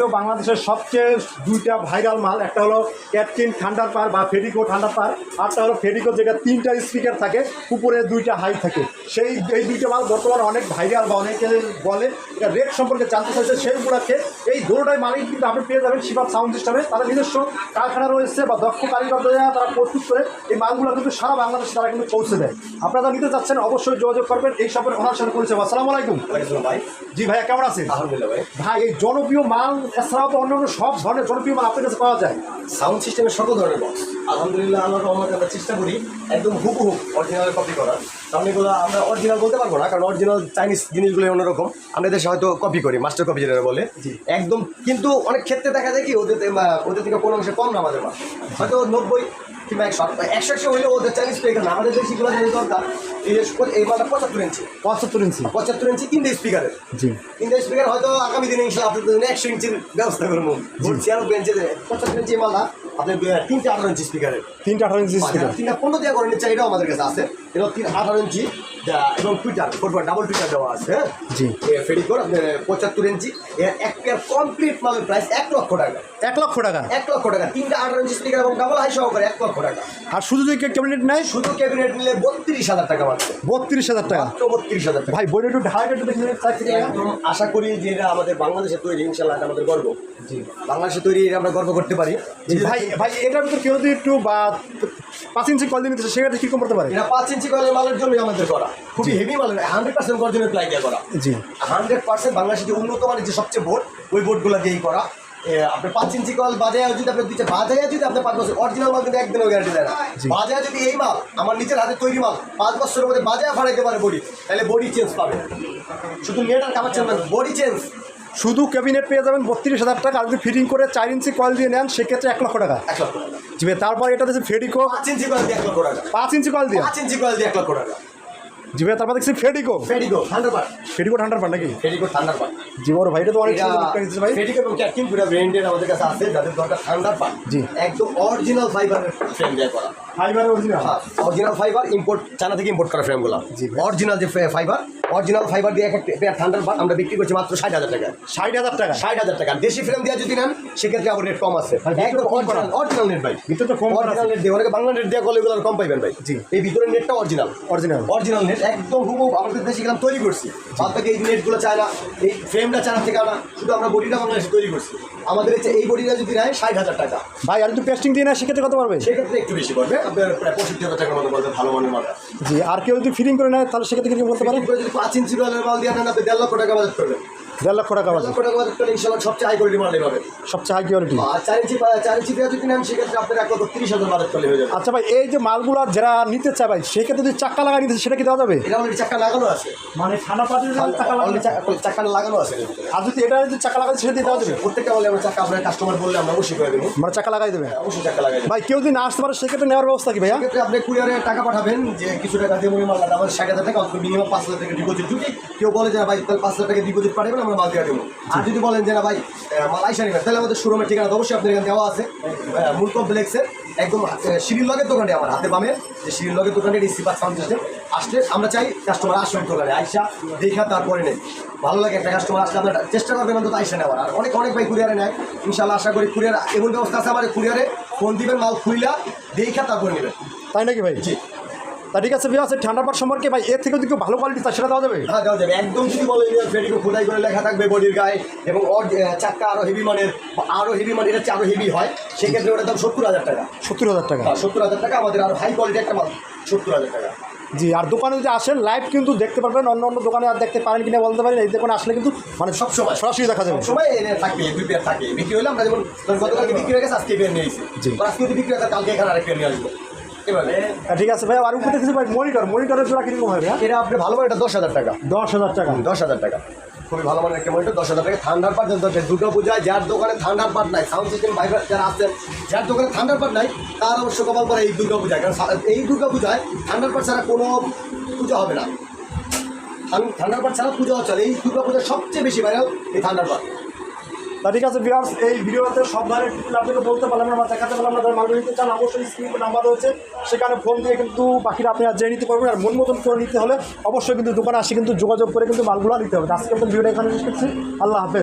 তো বাংলাদেশের সবচেয়ে দুইটা ভাইরাল মাল। একটা হলো ক্যাটকিন ঠান্ডার পার বা ফেডিকো ঠান্ডার পার। আরটা হলো ফেডিকো যেটা তিনটা স্পিকার থাকে উপরে দুইটা হাই থাকে। সেই এই দুইটা মাল বর্তমানে অনেক ভাইরাল বা অনেকে বলে এটা রেট সম্পর্কে জানতে চাইছে সেই উপলক্ষে। এই দুটোটাই মালিক কিন্তু আপনি পেয়ে যাবেন শিবাব সাউন্ড সিস্টেমে। তাদের নিজস্ব কারখানা রয়েছে বা দক্ষ কারিগর দ্বারা তারা প্রস্তুত করে এই মালগুলো কিন্তু সারা বাংলাদেশে তারা কিন্তু পৌঁছে দেয়। আপনারা নিতে চাচ্ছেন অবশ্যই যোগাযোগ করবেন। এই সম্পর্কে ওনার সাথে পরিচয় আসসালামু আলাইকুম। ভাই। জি ভাইয়া কেমন আছেন? আলহামদুলিল্লাহ ভাই। ভাই এই জনপ্রিয় মাল এছাড়াও তো অন্যান্য সব ধরনের জনপ্রিয় মাল আপনার কাছে পাওয়া যায়। সাউন্ড সিস্টেমের সকল ধরনের বক্স আলহামদুলিল্লাহ আল্লাহর রহমতে আমরা চেষ্টা করি একদম হুবহু অরিজিনাল কপি করার। কারণ এগুলো আমরা অরিজিনাল বলতে পারব না কারণ অরিজিনাল চাইনিজ জিনিসগুলো অন্যরকম। আমরা দেশে হয়তো কপি করি মাস্টার কপি যেটা বলে। একদম কিন্তু অনেক ক্ষেত্রে দেখা যায় কি ওদের ওদের থেকে কোনো অংশে কম না আমাদের মাল হয়তো নব্বই কিংবা একশো একশো একশো হইলে ওদের চাইনিজ স্পিকার না আমাদের দেশিগুলো যেটা দরকার এই যে- মালটা পঁচাত্তর ইঞ্চি। পঁচাত্তর ইঞ্চি। পঁচাত্তর ইঞ্চি তিনটে স্পিকারের জি। স্পিকার হয়তো আগামী দিনে ইনশাল্লাহ আপনাদের জন্য একশো ইঞ্চির ব্যবস্থা করব। বলছি আরও বেঞ্চে পঞ্চাশ ইঞ্চি মালা আপনার তিনটে আঠারো ইঞ্চি স্পিকারের তিনটা আঠারো ইঞ্চি স্পিকার তিনটা পনেরো দেওয়া করেন চাইটাও আমাদের কাছে আছে। এটা তিন আঠারো ইঞ্চি। এবং টুইটার ফোর ডাবল টুইটার দেওয়া আছে হ্যাঁ? জি। ফেডিকোর আপনার পঁচাত্তর ইঞ্চি এর এক পেয়ার কমপ্লিট মালের প্রাইস এক লক্ষ টাকা। এক লক্ষ টাকা? এক লক্ষ টাকা তিনটা আঠারো ইঞ্চি স্পিকার এবং ডাবল হাই সহকারে এক লক্ষ টাকা। আর শুধু যদি ক্যাবিনেট নেয় শুধু ক্যাবিনেট নিলে বত্রিশ হাজার টাকা মাত্র বত্রিশ হাজার টাকা? মাত্র বত্রিশ হাজার টাকা। ভাই বইটা একটু ঢাকা একটু একদম আশা করি যে এটা আমাদের বাংলাদেশে তৈরি ইনশাল্লাহ এটা আমাদের গর্ব। জি। বাংলাদেশে তৈরি এটা আমরা গর্ব করতে পারি। ভাই ভাই এটার ভিতরে কেউ যদি একটু বা পাঁচ ইঞ্চি কল দিয়ে নিতেছে সেক্ষেত্রে কীরকম করতে পারে? এটা পাঁচ ইঞ্চি কলের মালের জন্যই আমাদের করা। খুবই হেভি মালের হান্ড্রেড পার্সেন্ট গর্জনের প্লাই দিয়ে করা। জি। হান্ড্রেড পার্সেন্ট বাংলাদেশে যে উন্নত মানের যে সবচেয়ে বোর্ড ওই বোর্ডগুলো দিয়েই করা। এ, আপনার পাঁচ ইঞ্চি কল বাজায় যদি আপনি দিচ্ছে বাজায় যদি আপনি পাঁচ বছর অরিজিনাল মাল কিন্তু একদিনও গ্যারান্টি দেয় না। বাজায় যদি এই মাল আমার নিজের হাতে তৈরি মাল পাঁচ বছরের মধ্যে বাজায় ফাড়াইতে পারে বডি তাহলে বডি চেঞ্জ পাবে। শুধু মেয়েটার আর কামার চেঞ্জ বডি চেঞ্জ শুধু ক্যাবিনেট পেয়ে যাবেন বত্রিশ হাজার টাকা। আর যদি ফিটিং করে চার ইঞ্চি কল দিয়ে নেন সেক্ষেত্রে এক লক্ষ টাকা। তারপর এটা হচ্ছে ফেডিকো পাঁচ ইঞ্চি কল দিয়ে এক লক্ষ টাকা। পাঁচ ইঞ্চি কল দিয়ে। পাঁচ ইঞ্চি কল দিয়ে এক লক্ষ টাকা। জি ভাই তারপর দেখছি ফেডিকো। ফেডিকো হান্ড্রেড পার্ট ফেডিকো ঠান্ডার পার নাকি? ফেডিকো থান্ডার পার্ট জি ওর ভাইটা তো অনেক সুন্দর ভাই। ফেডিকো এবং ক্যাটকিন পুরো ব্র্যান্ডের আমাদের কাছে আছে যাদের দরকার থান্ডার পার্ট জি। একদম অরিজিনাল ফাইবারের ফ্রেম দিয়ে করা। Fibre original original fibre import China থেকে ইম্পোর্ট করা ফ্রেমগুলো জি। অরিজিনাল যে ফাইবার অরিজিনাল ফাইবার দিয়ে একটা পেয়ার থান্ডার পার্ট আমরা বিক্রি করছি মাত্র ষাট হাজার টাকা ষাট হাজার টাকা ষাট হাজার টাকা দেশি ফ্রেম দিয়ে যদি নেন সেক্ষেত্রে আবার রেট কম আছে। একদম কম করা। অরিজিনাল নেট ভাই। ভিতরে তো কম করা অরিজিনাল নেট দিয়ে অনেকে বাংলা নেট দিয়ে করলে এগুলো কম পাইবেন ভাই। জি। এই ভিতরের নেটটা অরিজিনাল অরিজিনাল অরিজিনাল নেট একদম হুবু আমাদের দেশে গেলাম তৈরি করছি। বাদ বাকি এই নেটগুলো চায় না এই ফ্রেমটা চায় না থেকে আমরা শুধু আমরা বডিটা বাংলাদেশে তৈরি করছি। আমাদের হচ্ছে এই বডিটা যদি নেয় ষাট হাজার টাকা। ভাই আর একটু পেস্টিং দিয়ে নেয় সেক্ষেত্রে কত পারবে সেক্ষেত্রে একটু বেশি পড়বে আপনার প্রায় পঁয়ষট্টি হাজার টাকার মতো বলতে ভালো মানের মাল। জি আর কেউ যদি ফিটিং করে নেয় তাহলে সেক্ষেত্রে কিছু বলতে পারে? যদি পাঁচ ইঞ্চি ডলার মাল দিয়ে নেন আপনি দেড় লক্ষ টাকা বাজেট করবেন। দেড় লক্ষ টাকা বাজে সবচেয়ে হাই কোয়ালিটি মাল পাবেন সবচেয়ে হাই কোয়ালিটি আর চার ইঞ্চি চার ইঞ্চি দিয়ে যদি নেন সেক্ষেত্রে আপনার এক লক্ষ তিরিশ হাজার বাজেট করলে হয়ে যাবে। আচ্ছা ভাই এই যে মালগুলো যারা নিতে চায় ভাই সেক্ষেত্রে যদি চাক্কা লাগাই নিতে সেটা কি দেওয়া যাবে? এটা অলরেডি চাকা লাগানো আছে। মানে চাক্কা চাকা লাগানো আছে আর যদি এটা যদি চাক্কা লাগাই সেটা দিয়ে দেওয়া যাবে? প্রত্যেকটা আমরা চাকা আপনার কাস্টমার বললে আমরা অবশ্যই করে দেবো। মানে চাক্কা লাগাই দেবে? অবশ্যই চাকা লাগাই ভাই কেউ যদি না আসতে পারে সেক্ষেত্রে নেওয়ার ব্যবস্থা কি ভাইয়া? সেক্ষেত্রে আপনি কুরিয়ারে টাকা পাঠাবেন যে কিছু টাকা দিয়ে মনে মাল আমাদের ষাট হাজার টাকা অন্তত মিনিমাম পাঁচ হাজার টাকা ডিপোজিট যদি কেউ বলে যে ভাই তাহলে পাঁচ হাজার টাকা ডিপোজিট পাঠাবেন আমরা মাল দিয়ে দেবো। আর যদি বলেন যে না ভাই আহ, মাল আইসা নেবেন তাহলে আমাদের শোরুমের ঠিকানা অবশ্যই আপনার এখানে দেওয়া আছে। মূল কমপ্লেক্সের একদম সিঁড়ির লগের দোকানে আমার হাতে বামে। যে সিঁড়ির লগের দোকানে রিসিভার সাউন্ড সিস্টেম আসলে। আমরা চাই কাস্টমার আসবেন দোকানে আইসা দেখা তারপরে নেই। ভালো লাগে একটা কাস্টমার আসলে আপনার চেষ্টা করবেন অন্তত আইসা নেওয়ার। আর অনেক অনেক ভাই কুরিয়ারে নেয়। ইনশাল্লাহ আশা করি কুরিয়ার এমন ব্যবস্থা আছে আমাদের কুরিয়ারে ফোন দিবেন মাল খুইলা দেখা তারপরে নেবেন। তাই নাকি ভাই? জি। তা ঠিক আছে ভাই ঠান্ডা পাট সম্পর্কে ভাই এর থেকে যদি কেউ ভালো কোয়ালিটি চায় সেটা দেওয়া যাবে? হ্যাঁ দেওয়া যাবে। একদম যদি বলে ফেডিকো খোদাই করে লেখা থাকবে বডির গায়ে এবং ওর চাক্কা আরও হেভি মানের আরও হেভি মানের এটা আরও হেভি হয় সেক্ষেত্রে ওটার দাম সত্তর হাজার টাকা। সত্তর হাজার টাকা? সত্তর হাজার টাকা আমাদের আরও হাই কোয়ালিটি একটা মাল সত্তর হাজার টাকা। জি আর দোকানে যদি আসেন লাইভ কিন্তু দেখতে পারবেন অন্য অন্য দোকানে আর দেখতে পারেন কিনা বলতে পারেন এই দোকানে আসলে কিন্তু মানে সব সবসময়। সরাসরি দেখা যাবে। সবাই এনে থাকবে দুই পেয়ার থাকে। বিক্রি হলে আমরা যেমন গতকালকে বিক্রি হয়ে গেছে আজকে পেয়ার নিয়ে এসেছি। আজকে যদি বিক্রি হয় কালকে এখানে আরেক পেয়ার নিয়ে আসব। হ্যাঁ, ঠিক আছে ভাই আর উপরে দেখছি ভাই মনিটর মনিটরের জোড়া কীরকম হবে? এটা আপনি ভালো মানে এটা দশ হাজার টাকা। দশ হাজার টাকা। দশ হাজার টাকা। খুবই ভালো মানের একটা মনিটর দশ হাজার টাকা। ঠান্ডার পাট যদি দুর্গা পূজায় যার দোকানে ঠান্ডার পাট নাই সাউন্ড সিস্টেম ভাইবার যারা আসছেন যার দোকানে ঠান্ডার পাট নাই তার অবশ্য কপাল পরে এই দুর্গা পূজায়। কারণ এই দুর্গা পূজায় ঠান্ডার পাট ছাড়া কোনো পূজা হবে না। ঠান- ঠান্ডার পাট ছাড়া পূজা চলে। এই দুর্গা পূজার সবচেয়ে বেশি ভাইরাল এই ঠান্ডার পাট তা ঠিক আছে ভিউয়ার্স এই ভিডিওতে সব ধরনের ডিটেল আপনাকে বলতে পারলাম না দেখাতে পারলাম না মাল নিতে চান, অবশ্যই স্ক্রিনে নাম্বার রয়েছে। সেখানে ফোন দিয়ে কিন্তু বাকিরা আপনি আর জেনে নিতে পারবেন, আর মন মতন করে নিতে হলে অবশ্যই কিন্তু দোকানে আসে কিন্তু যোগাযোগ করে কিন্তু মালগুলো নিতে হবে। আজকে কিন্তু ভিডিওটা এখানে করছি। আল্লাহ হাফেজ।